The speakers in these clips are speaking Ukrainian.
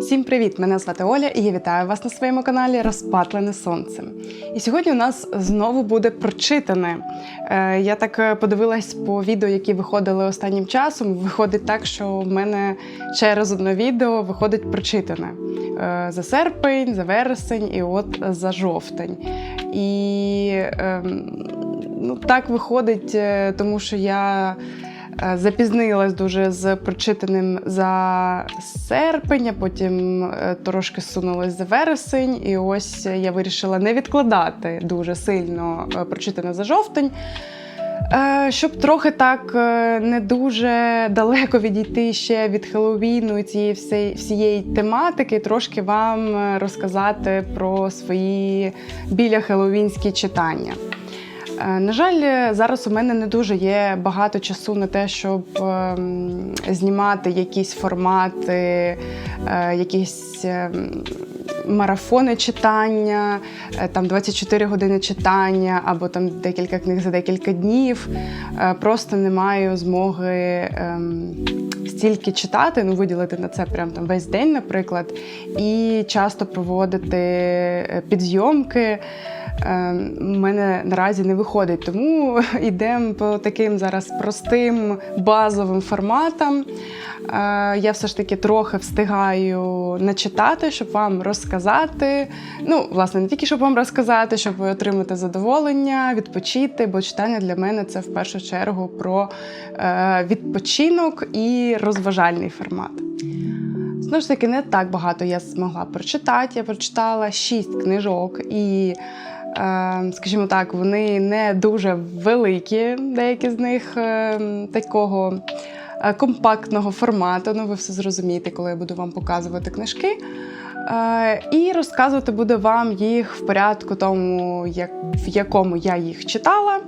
Всім привіт! Мене звати Оля і я вітаю вас на своєму каналі Розпатлене Сонце. І сьогодні у нас знову буде прочитане. Е, Я так е, подивилась по відео, які виходили останнім часом. Виходить так, що в мене через одне відео виходить прочитане Е, за серпень, за вересень і от за жовтень. І ем, ну, так виходить, тому що я. Е, Запізнилась дуже з прочитаним за серпень, а потім е, трошки сунулась за вересень, і ось я вирішила не відкладати дуже сильно е, прочитане за жовтень. Щоб трохи так не дуже далеко відійти ще від Хеллоуіну і цієї всієї, тематики, трошки вам розказати про свої біля хеллоуінські читання. Е, На жаль, зараз у мене не дуже є багато часу на те, щоб ем, знімати якісь формати, е, якісь ем, марафони читання, е, там 24 години читання або там декілька книг за декілька днів. Просто не маю змоги. ем, Стільки читати, ну виділити на це прям там весь день, наприклад, і часто проводити підйомки. Е, мене наразі не виходить, тому йдемо по таким зараз простим базовим форматам. Е, Я все ж таки трохи встигаю начитати, щоб вам розказати. Ну, власне, не тільки щоб вам розказати, щоб ви отримати задоволення, відпочити, бо читання для мене це в першу чергу про е, відпочинок і розважальний формат. Знову ж таки, не так багато я змогла прочитати. Я прочитала шість книжок, і, скажімо так, вони не дуже великі, деякі з них е, такого е, компактного формату. Ну, ви все зрозумієте, коли я буду вам показувати книжки. Е, І розказувати буду вам їх в порядку тому, як, в якому я їх читала.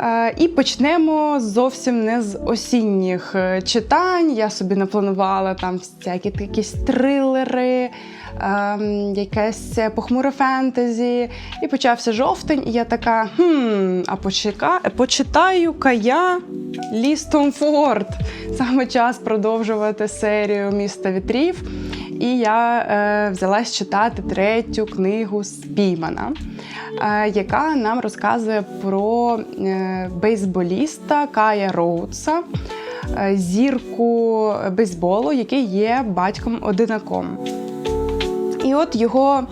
Е, І почнемо зовсім не з осінніх читань. Я собі напланувала там всякі якісь трилери, ем, якесь похмуре фентезі. І почався жовтень, і я така: хм, а почека... почитаю-ка я Лістом Форд. Саме час продовжувати серію міста вітрів. І я е, взялась читати третю книгу Спіймана, е, яка нам розказує про е, бейсболіста Кая Роудса, е, зірку бейсболу, який є батьком-одинаком. І от його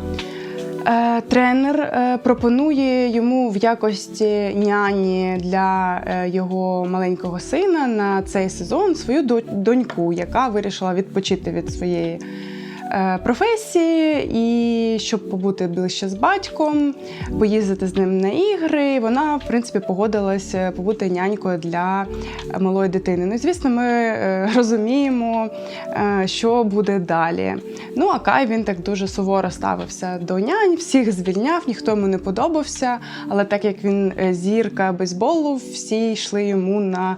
е, тренер е, пропонує йому в якості няні для е, його маленького сина на цей сезон свою доньку, яка вирішила відпочити від своєї. Е, Професії, і щоб побути ближче з батьком, поїздити з ним на ігри. Вона, в принципі, погодилась е, побути нянькою для малої дитини. Ну, звісно, ми е, розуміємо, е, що буде далі. Ну, а Кай він так дуже суворо ставився до нянь, всіх звільняв, ніхто йому не подобався. Але так як він е, зірка бейсболу, всі йшли йому на.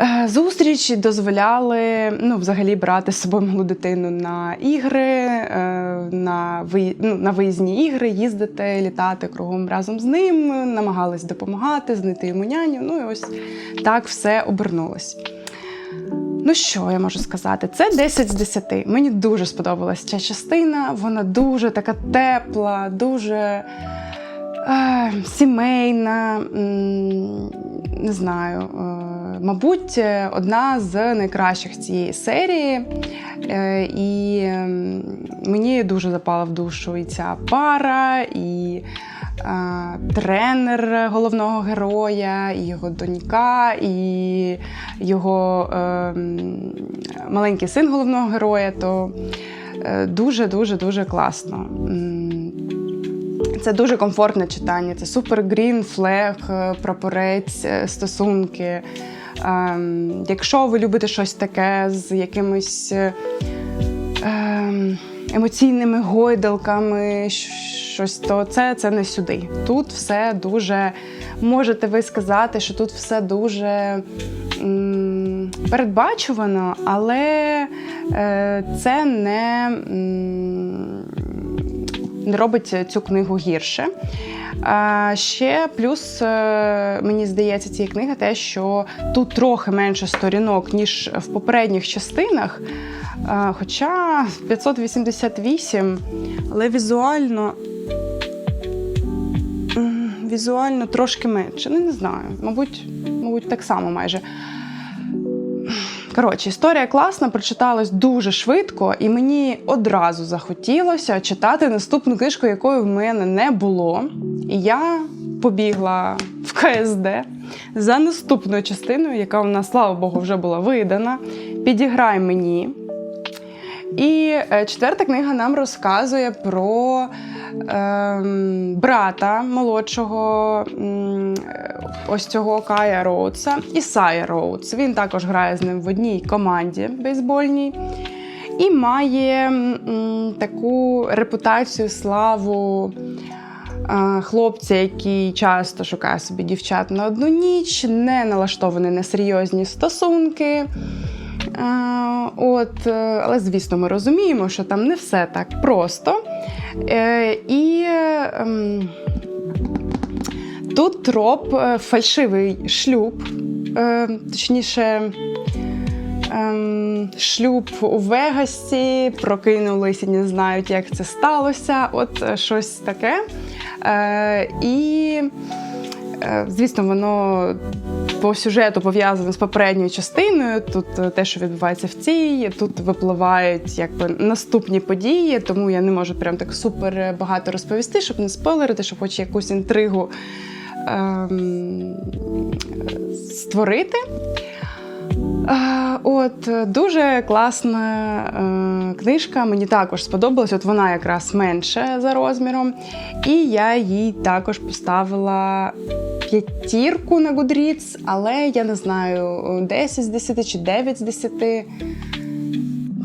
Е, Зустріч дозволяли ну, взагалі брати з собою малу дитину на ігри, е, на, ви, ну, на виїзні ігри, їздити, літати кругом разом з ним, намагались допомагати, знайти йому няню. Ну і ось так все обернулось. Ну що я можу сказати? Це 10 з 10. Мені дуже сподобалась ця частина. Вона дуже така тепла, дуже сімейна. Не знаю. Е, мабуть, одна з найкращих цієї серії. Е, і мені дуже запала в душу і ця пара, і е, тренер головного героя, і його донька, і його маленький син головного героя. То е, дуже дуже дуже класно. Це дуже комфортне читання. Це супер грін, флег, е, прапорець, е, стосунки. Ем, Якщо ви любите щось таке з якимись е, ем, емоційними гойдалками, щось, то це, це не сюди. Тут все дуже можете ви сказати, що тут все дуже м, передбачувано, але е, це не. м, робить цю книгу гірше. Ще плюс е, мені здається, цієї книги те, що тут трохи менше сторінок, ніж в попередніх частинах. Хоча 588, але візуально. Візуально трошки менше. Ну, не знаю. Мабуть, мабуть, так само майже. Коротше, історія класна, прочиталась дуже швидко, і мені одразу захотілося читати наступну книжку, якої в мене не було. І я побігла в КСД за наступною частиною, яка у нас, слава Богу, вже була видана. Підіграй мені. І е, четверта книга нам розказує про ем, брата молодшого м, е, ось цього Кая Роудса Ісая Роудс. Він також грає з ним в одній команді бейсбольній. І має м, таку репутацію, славу е, хлопця, який часто шукає собі дівчат на одну ніч, не налаштований на серйозні стосунки. От, е, але звісно, ми розуміємо, що там не все так просто. Е, І ем, тут троп е, фальшивий шлюб, точніше. Ем, шлюб у Вегасі, прокинулись і не знають, як це сталося. От щось таке. І, звісно, воно по сюжету пов'язане з попередньою частиною. Тут е, те, що відбувається в цій, тут випливають якби наступні події, тому я не можу прям так супер багато розповісти, щоб не спойлерити, щоб хоч якусь інтригу ем, створити. От е, дуже класна е, книжка. Мені також сподобалась. От вона якраз менше за розміром. І я їй також поставила п'ятірку на Goodreads, але я не знаю е, 10 з 10 чи 9 з 10.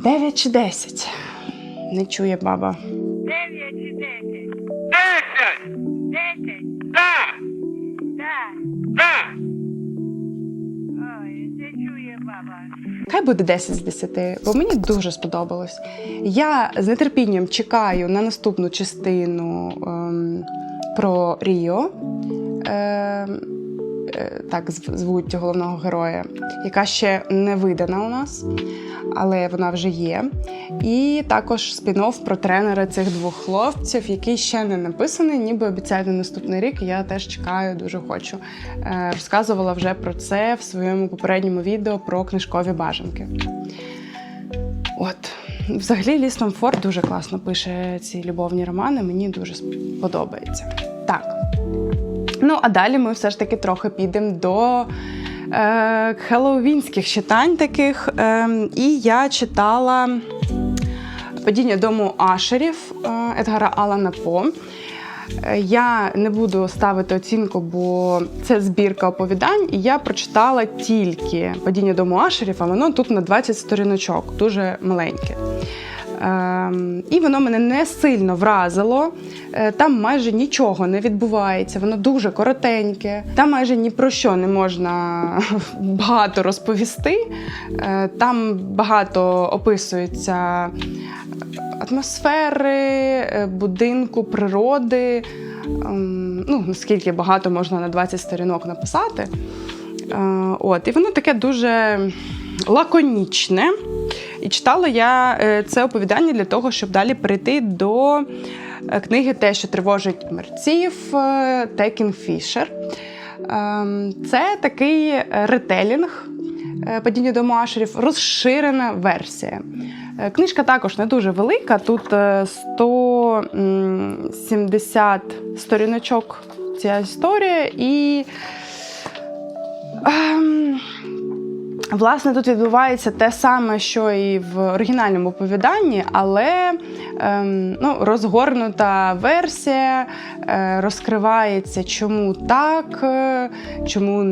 9 чи 10. Не чує баба. 9 чи 10. 10! 10! 10! 10! 10! Хай буде 10 з 10, бо мені дуже сподобалось. Я з нетерпінням чекаю на наступну частину ем, про Ріо. Ем, так звуть головного героя, яка ще не видана у нас, але вона вже є. І також спін-офф про тренера цих двох хлопців, який ще не написаний, ніби обіцяють на наступний рік. Я теж чекаю, дуже хочу. Е, Розказувала вже про це в своєму попередньому відео про книжкові бажанки. От. Взагалі, Ліс Форд дуже класно пише ці любовні романи, мені дуже сподобається. Так. Ну, а далі ми все ж таки трохи підемо до е, хеллоуінських читань таких. Е, і я читала Падіння дому Ашерів е, Едгара Алана По. Е, Я не буду ставити оцінку, бо це збірка оповідань, і я прочитала тільки падіння дому Ашерів, а воно тут на 20 сторіночок, дуже маленьке. Ем, і воно мене не сильно вразило. Е, Там майже нічого не відбувається, воно дуже коротеньке. Там майже ні про що не можна багато розповісти. Е, Там багато описується атмосфери, е, будинку, природи. Ем, Ну, наскільки багато можна на 20 сторінок написати. От, і воно таке дуже лаконічне. І читала я е, це оповідання для того, щоб далі перейти до е, книги Те, що тривожить мерців е, Текін Фішер. Ем, Це такий ретелінг падіння дому Ашерів, розширена версія. Книжка також не дуже велика. Тут е, 170 сторіночок ця історія, і ем, власне тут відбувається те саме, що і в оригінальному оповіданні, але ем, ну, розгорнута версія е, розкривається, чому так, е, чому.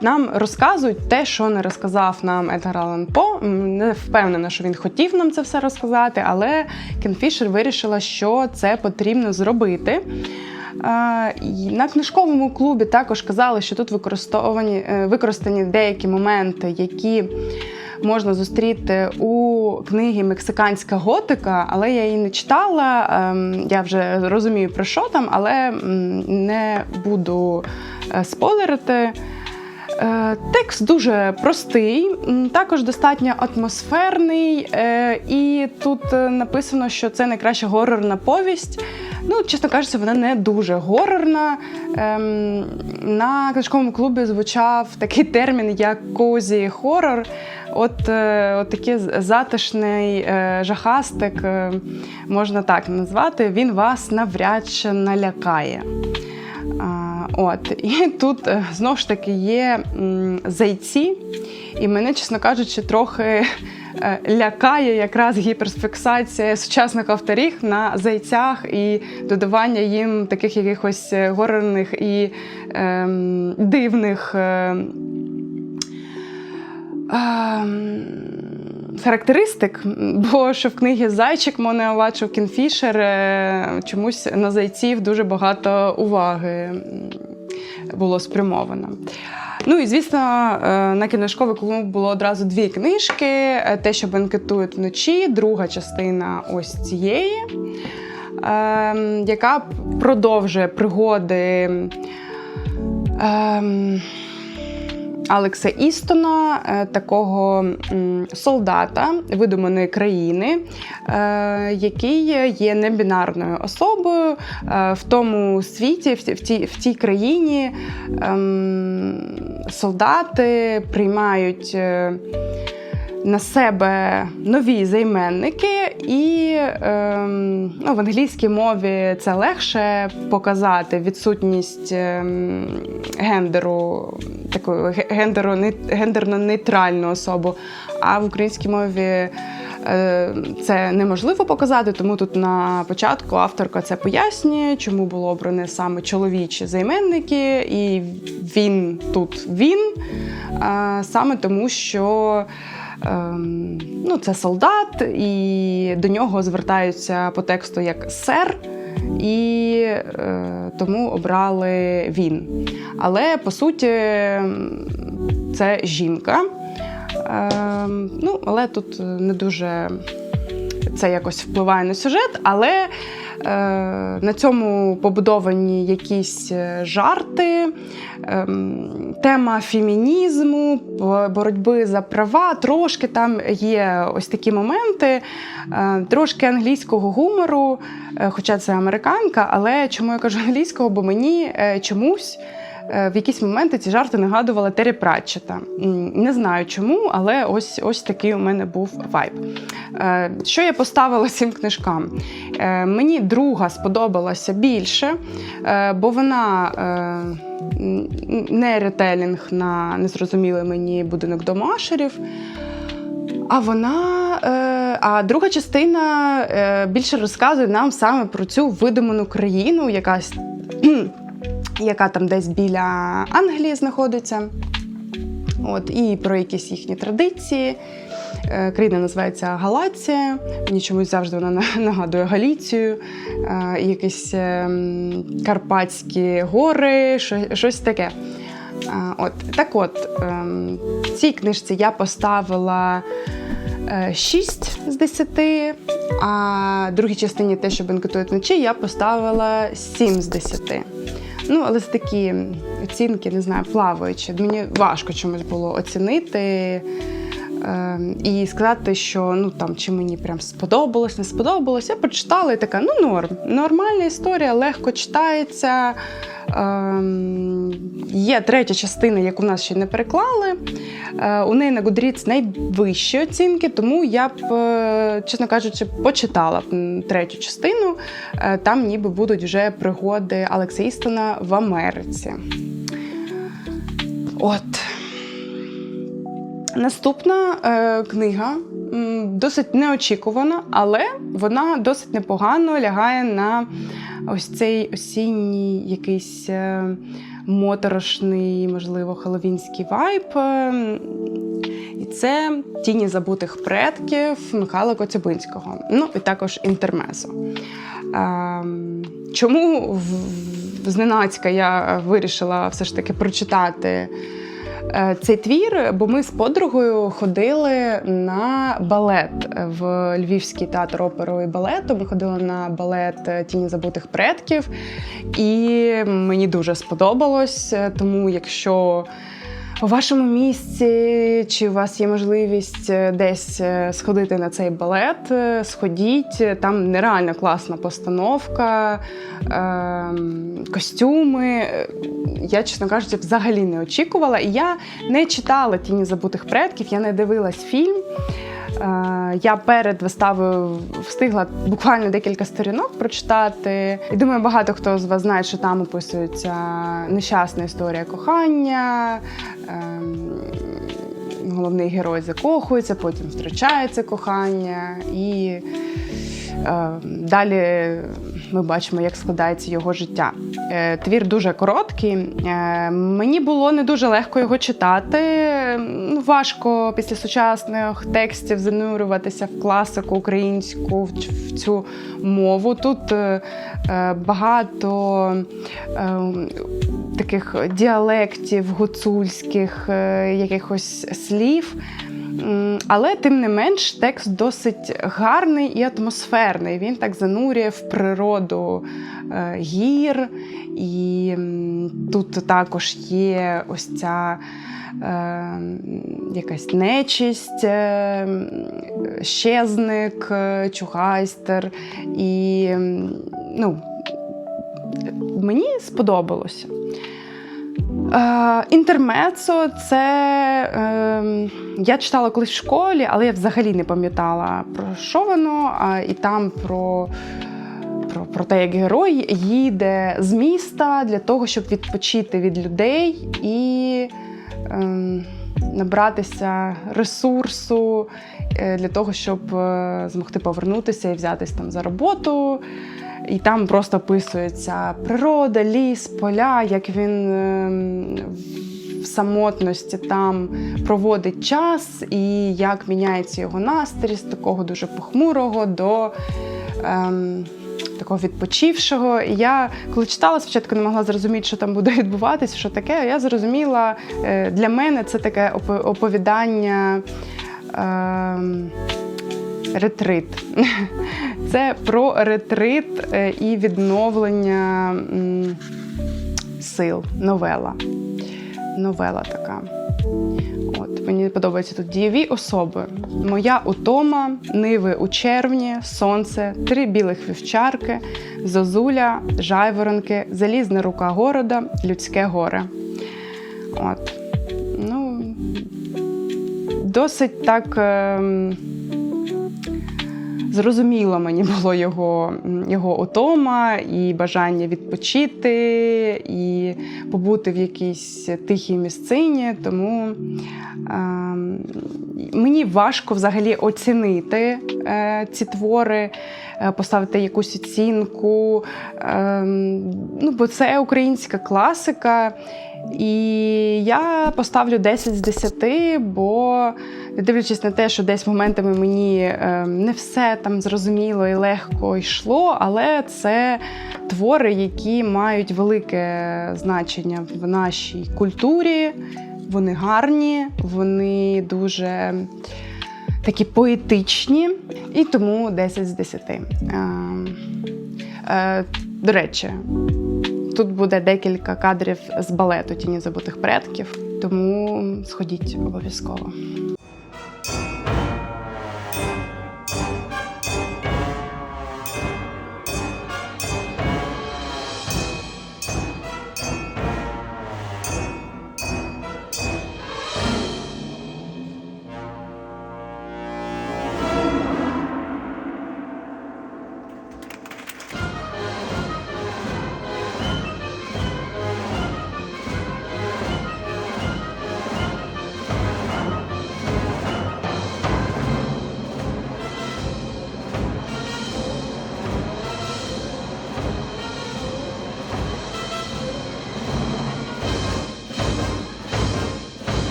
нам розказують те, що не розказав нам Едгар Аллан По. Не впевнена, що він хотів нам це все розказати, але Кен Фішер вирішила, що це потрібно зробити. На книжковому клубі також казали, що тут використовані, е, використані деякі моменти, які можна зустріти у книги Мексиканська готика, але я її не читала. Ем, Я вже розумію про що там, але не буду е, спойлерити. Е, Текст дуже простий, також достатньо атмосферний, і тут написано, що це найкраща горорна повість. Ну, чесно кажучи, вона не дуже горорна. Ем, На книжковому клубі звучав такий термін, як козі хорор. От, е, от такий затишний е, жахастик, е, можна так назвати, він вас навряд чи налякає. А, От і тут е, знову ж таки є м, зайці, і мене, чесно кажучи, трохи лякає якраз гіперфіксація сучасних авторів на зайцях і додавання їм таких якихось е, горорних і ем, дивних. е, ем, Характеристик, бо що в книгі Зайчик Авачов Кінфішер е, чомусь на зайців дуже багато уваги було спрямовано. Ну і звісно, е, на кіношковий клуб було одразу дві книжки: Е, те, що бенкетують вночі, друга частина ось цієї, е, яка продовжує пригоди. Алекса Істона, е, такого солдата видуманої країни, е, який є небінарною особою е, в тому світі, в, в, тій, в тій країні ем, солдати приймають. На себе нові займенники, і ем, ну, в англійській мові це легше показати відсутність ем, гендеру, таку гендеру, гендерно-нейтральну особу. А в українській мові е, це неможливо показати, тому тут на початку авторка це пояснює, чому було обране саме чоловічі займенники, і він тут він, саме тому, що. Ем, ну, це солдат, і до нього звертаються по тексту як сер, і е, тому обрали він. Але по суті, це жінка. Ем, ну, але тут не дуже це якось впливає на сюжет, але е, на цьому побудовані якісь е, жарти, ем, тема фемінізму, боротьби за права. Трошки там є ось такі моменти, е, трошки англійського гумору, е, хоча це американка, але чому я кажу англійського? Бо мені е, чомусь. Е, В якісь моменти ці жарти нагадували Террі Пратчета. Не знаю чому, але ось ось такий у мене був вайб. Е, Що я поставила цим книжкам? Е, Мені друга сподобалася більше, бо вона не ретелінг на незрозумілий мені будинок домашерів. А вона, а друга частина більше розказує нам саме про цю видуману країну, якась, яка там десь біля Англії знаходиться. От, і про якісь їхні традиції. Е, Країна називається Галація. Мені чомусь завжди вона нагадує Галіцію, е, якісь ем, Карпатські гори, щось таке. Е, От, так от, ем, цій книжці я поставила 6 з 10, а другій частині те, що бенкетують вночі, я поставила 7 з 10. Ну, але це такі оцінки, не знаю, плаваючі. Мені важко чомусь було оцінити. е, І сказати, що ну там чи мені прям сподобалось, не сподобалось. Я прочитала і така, ну норм. Нормальна історія, легко читається. Ем, є третя частина, яку в нас ще не переклали. Е, у неї на Goodreads найвищі оцінки, тому я б, е, чесно кажучи, почитала третю частину. Е, Там ніби будуть вже пригоди Алекса Істона в Америці. От. Наступна е, книга досить неочікувана, але вона досить непогано лягає на ось цей осінній якийсь е, моторошний, можливо, хеловінський вайб. Е, І це тіні забутих предків Михайла Коцюбинського. Ну і також інтермезо. Ем, Чому в- в- зненацька я вирішила все ж таки прочитати е, цей твір, бо ми з подругою ходили на балет в Львівський театр оперу і балету. Ми ходили на балет е, Тіні забутих предків, і мені дуже сподобалось. Е, Тому, якщо у вашому місці, чи у вас є можливість е, десь е, сходити на цей балет, е, сходіть. Там нереально класна постановка, ем, костюми. Я, чесно кажучи, взагалі не очікувала. І я не читала Тіні забутих предків, я не дивилась фільм. Е, Я перед виставою встигла буквально декілька сторінок прочитати. І думаю, багато хто з вас знає, що там описується нещасна історія кохання. ем, Головний герой закохується, потім втрачається кохання, і е, далі ми бачимо, як складається його життя. Е, твір дуже короткий. Е, мені було не дуже легко його читати. Ну, важко після сучасних текстів занурюватися в класику українську, в, цю мову. Тут е, багато таких діалектів гуцульських, якихось слів. Але тим не менш текст досить гарний і атмосферний. Він так занурює в природу е, гір, і тут також є ось ця е, якась нечисть, е, щезник, чугайстер. І ну, мені сподобалося. Інтермецо це е, я читала колись в школі, але я взагалі не пам'ятала про що воно. А, і там про, про, про те, як герой їде з міста для того, щоб відпочити від людей і е, набратися ресурсу е, для того, щоб е, змогти повернутися і взятись там за роботу. І там просто описується природа, ліс, поля, як він ем, в самотності там проводить час, і як міняється його настрій з такого дуже похмурого до ем, такого відпочившого. І я, коли читала, спочатку не могла зрозуміти, що там буде відбуватися, що таке. Я зрозуміла, е, для мене це таке оповідання. Ем, Ретрит. Це про ретрит е, і відновлення сил. Новела. Новела така. Мені подобаються тут дієві особи. Моя утома, ниви у червні, сонце, три білих вівчарки, зозуля, жайворонки, залізна рука города, людське горе. От. Ну, досить так. ем, Зрозуміло мені було його, його утома і бажання відпочити, і побути в якійсь тихій місцині. Тому ем, мені важко взагалі оцінити е, ці твори, е, поставити якусь оцінку. Ем, ну, бо це українська класика. І я поставлю 10 з 10, бо дивлячись на те, що десь моментами мені е, не все там зрозуміло і легко йшло, але це твори, які мають велике значення в нашій культурі. Вони гарні, вони дуже такі поетичні, і тому 10 з 10. Е, е, до речі, Тут буде декілька кадрів з балету Тіні забутих предків, тому сходіть обов'язково.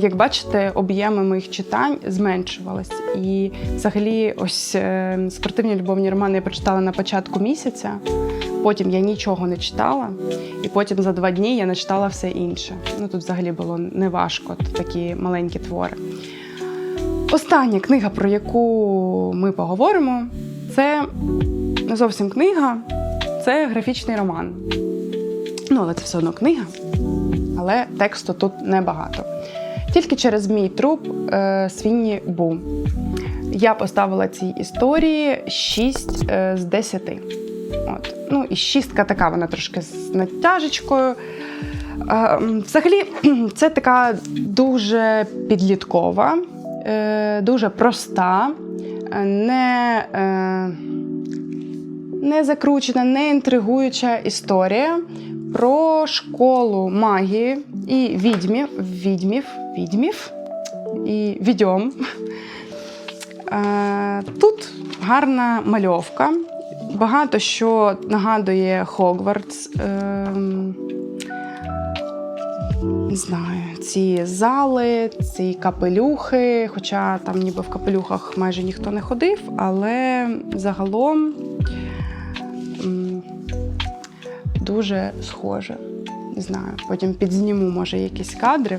Як бачите, об'єми моїх читань зменшувались. І взагалі, ось е, спортивні любовні романи я прочитала на початку місяця. Потім я нічого не читала, і потім за два дні я начитала все інше. Ну тут взагалі було неважко, такі маленькі твори. Остання книга, про яку ми поговоримо, це не зовсім книга, це графічний роман. Ну, але це все одно книга, але тексту тут небагато. Тільки через мій труп е, Свінні Бу. Я поставила цій історії 6 е, з 10. От. Ну, і шістка така, вона трошки з натяжечкою. Е, взагалі, це така дуже підліткова, дуже проста, не, не закручена, не інтригуюча історія про школу магії і відьмів, відьмів, відьмів і відьом. Е, Тут гарна мальовка, багато що нагадує Хогвартс. Ем, Не знаю, ці зали, ці капелюхи, хоча там ніби в капелюхах майже ніхто не ходив, але загалом дуже схоже. Не знаю, потім підзніму, може, якісь кадри.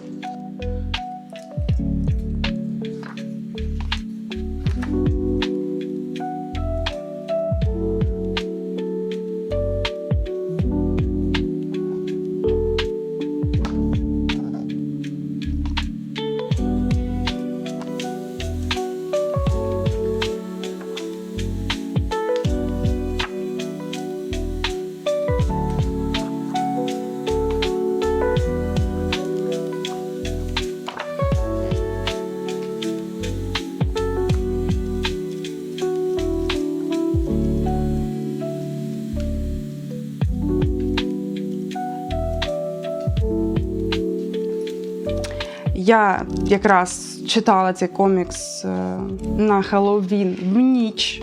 Я якраз читала цей комікс е, на Хеллоуін в ніч,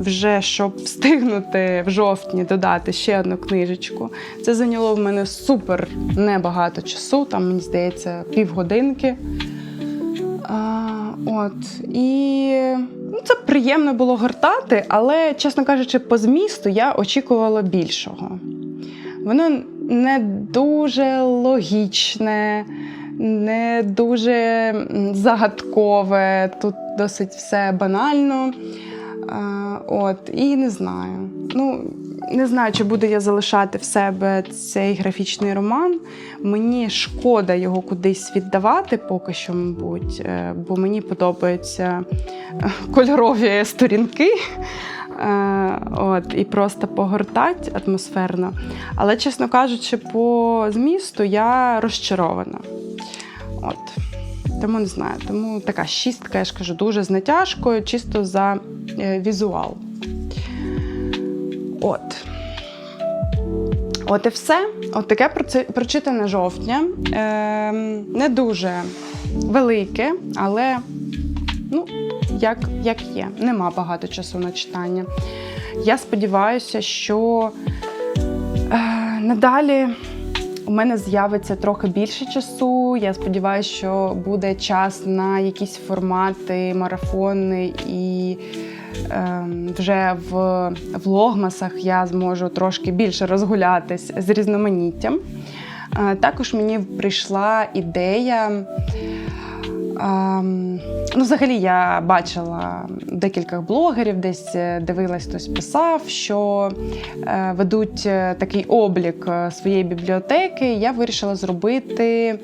вже щоб встигнути в жовтні додати ще одну книжечку. Це зайняло в мене супер небагато часу, там, мені здається, півгодинки. А, от. І ну, це приємно було гортати, але, чесно кажучи, по змісту я очікувала більшого. Воно не дуже логічне, не дуже загадкове. Тут досить все банально. От, і не знаю. Ну, не знаю, чи буду я залишати в себе цей графічний роман. Мені шкода його кудись віддавати поки що, мабуть, е, бо мені подобаються е, кольорові сторінки. Е, От, і просто погортать атмосферно. Але, чесно кажучи, по змісту я розчарована. От. Тому не знаю. Тому така шістка, я ж кажу, дуже з натяжкою, чисто за е, візуал. От. От і все. От таке прочитане жовтня. Е, не дуже велике, але як, як є. Нема багато часу на читання. Я сподіваюся, що е, надалі у мене з'явиться трохи більше часу. Я сподіваюся, що буде час на якісь формати, марафони і е, вже в влогмасах я зможу трошки більше розгулятись з різноманіттям. Е, також мені прийшла ідея. Ну, взагалі, я бачила декілька блогерів, десь е, дивилась, хтось писав, що е, ведуть е, такий облік своєї бібліотеки. Я вирішила зробити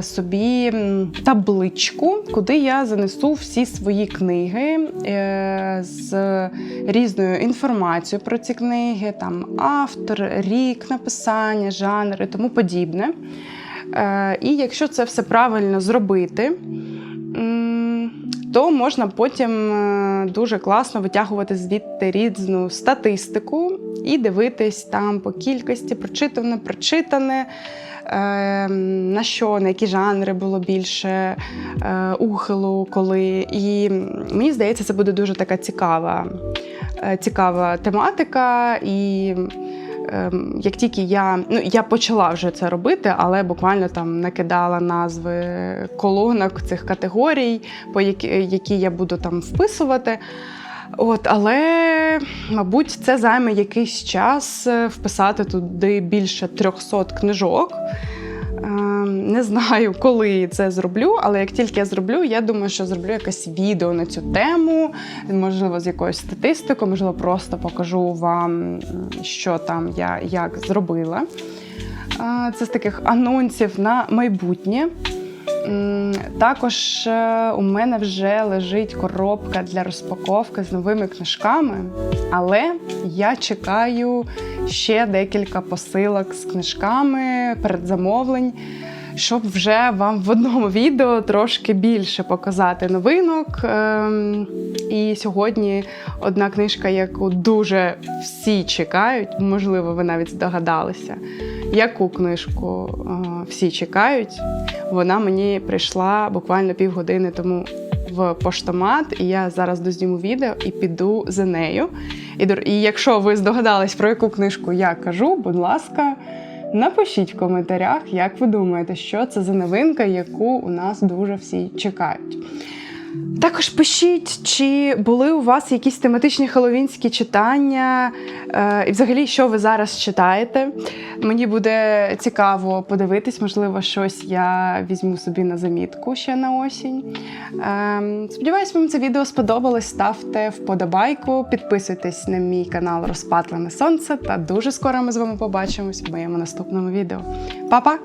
собі табличку, куди я занесу всі свої книги з різною інформацією про ці книги, там автор, рік написання, жанр і тому подібне. Е, І якщо це все правильно зробити, то можна потім е, дуже класно витягувати звідти різну статистику і дивитись там по кількості прочитане, прочитане, е, на що, на які жанри було більше ухилу, коли. І мені здається, це буде дуже така цікава, цікава тематика. І як тільки я ну я почала вже це робити, але буквально там накидала назви колонок цих категорій, по які, які я буду там вписувати. От, але, мабуть, це займе якийсь час е, вписати туди більше 300 книжок. Не знаю, коли це зроблю, але як тільки я зроблю, я думаю, що зроблю якесь відео на цю тему, можливо, з якоюсь статистикою, можливо, просто покажу вам, що там я як зробила. Це з таких анонсів на майбутнє. Також е, у мене вже лежить коробка для розпаковки з новими книжками, але я чекаю ще декілька посилок з книжками, передзамовлень, щоб вже вам в одному відео трошки більше показати новинок. Ем, І сьогодні одна книжка, яку дуже всі чекають, можливо, ви навіть здогадалися, яку книжку е, всі чекають. Вона мені прийшла буквально півгодини тому в поштомат, і я зараз дозніму відео і піду за нею. І, і якщо ви здогадались, про яку книжку я кажу, будь ласка, напишіть в коментарях, як ви думаєте, що це за новинка, яку у нас дуже всі чекають. Також пишіть, чи були у вас якісь тематичні хеллоуінські читання, е, і взагалі, що ви зараз читаєте. Мені буде цікаво подивитись, можливо, щось я візьму собі на замітку ще на осінь. Ем, сподіваюсь, вам це відео сподобалось. Ставте вподобайку, підписуйтесь на мій канал Розпатлене Сонце. Та дуже скоро ми з вами побачимось в моєму наступному відео. Па-па!